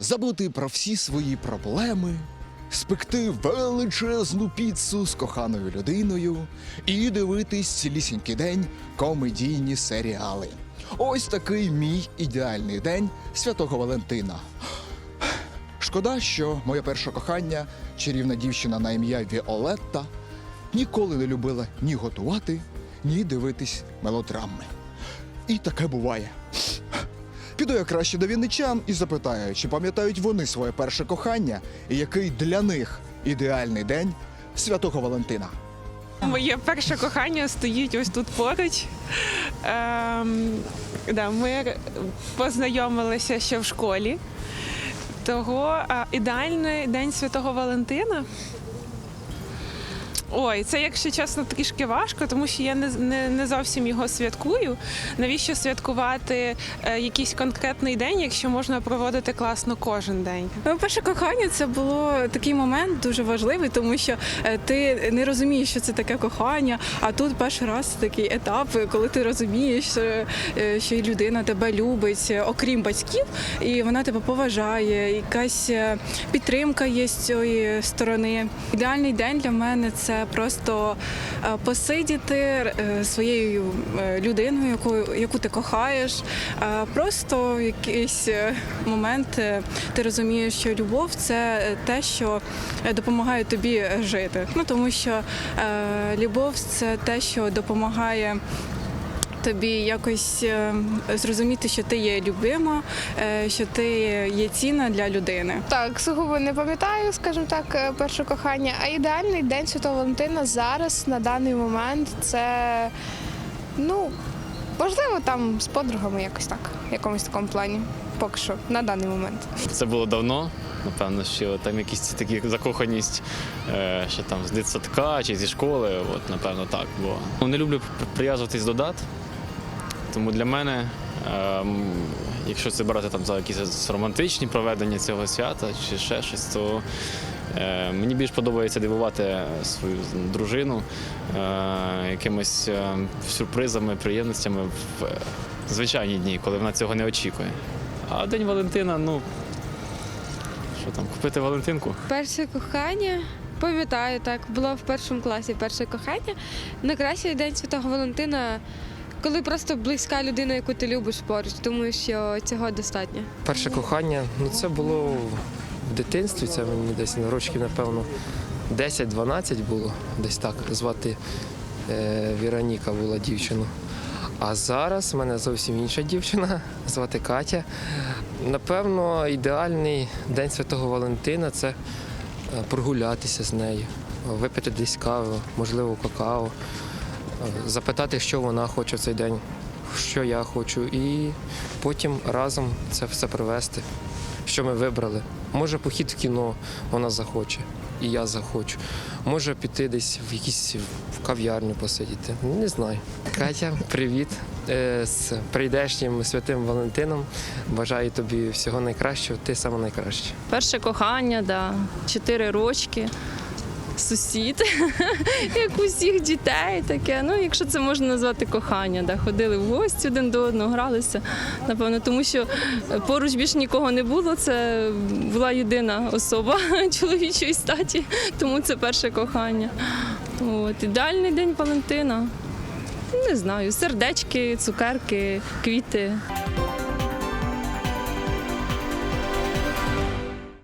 забути про всі свої проблеми, спекти величезну піцу з коханою людиною і дивитись цілісінький день комедійні серіали. Ось такий мій ідеальний день святого Валентина. Шкода, що моє перше кохання, чарівна дівчина на ім'я Віолетта, ніколи не любила ні готувати, ні дивитись мелодрами. І таке буває. Піду я краще до вінничан і запитаю, чи пам'ятають вони своє перше кохання і який для них ідеальний день святого Валентина. Моє перше кохання стоїть ось тут поруч. Ем, да, ми познайомилися ще в школі. Того ідеальний день Святого Валентина. Ой, це, якщо чесно, трішки важко, тому що я не, не, не зовсім його святкую. Навіщо святкувати е, якийсь конкретний день, якщо можна проводити класно кожен день? Моє перше кохання це було такий момент дуже важливий, тому що е, ти не розумієш, що це таке кохання. А тут перший раз такий етап, коли ти розумієш, е, що і людина тебе любить, е, окрім батьків, і вона тебе поважає. Якась е, підтримка є з цієї сторони. Ідеальний день для мене це просто е, посидіти е, своєю е, людиною, яку, яку ти кохаєш. Просто в якийсь момент ти розумієш, що любов це те, що допомагає тобі жити. Ну тому що любов це те, що допомагає. Тобі якось е, зрозуміти, що ти є любима, е, що ти є цінна для людини. Так, сугубо не пам'ятаю, скажімо так, е, перше кохання. А ідеальний день Святого Валентина зараз, на даний момент, це ну, можливо, там з подругами якось так, в якомусь такому плані. Поки що, на даний момент. Це було давно. Напевно, що там якісь такі закоханість, що там з дитсадка чи зі школи. От, напевно, так. Бо ну, не люблю прив'язуватись до дат. Тому для мене, ем, якщо це брати там за якісь романтичні проведення цього свята чи ще щось, то е, мені більш подобається дивувати свою дружину е, якимись е, сюрпризами, приємностями в звичайні дні, коли вона цього не очікує. А День Валентина, ну. Що там, купити Валентинку? Перше кохання. Пам'ятаю, так, було в першому класі перше кохання. Найкращий день Святого Валентина, коли просто близька людина, яку ти любиш поруч. Думаю, що цього достатньо. Перше кохання, ну це було в дитинстві, це мені десь на рочків, напевно, 10-12 було, десь так звати е, Віроніка була дівчину. А зараз в мене зовсім інша дівчина, звати Катя. Напевно, ідеальний день Святого Валентина це е, прогулятися з нею, випити десь каву, можливо, какао, запитати, що вона хоче в цей день, що я хочу, і потім разом це все провести. Що ми вибрали? Може похід в кіно вона захоче, і я захочу. Може піти десь в якісь в кав'ярню посидіти. Не знаю. Катя, привіт. Е, З прийдешнім святим Валентином. Бажаю тобі всього найкращого. Ти саме найкраще. Перше кохання, да. чотири рочки. Сусід, як у всіх дітей, таке. Ну, якщо це можна назвати кохання, да. ходили в гості один до одного, гралися. Напевно, тому що поруч більше нікого не було. Це була єдина особа чоловічої статі, тому це перше кохання. От. Ідеальний день Валентина. Не знаю, сердечки, цукерки, квіти.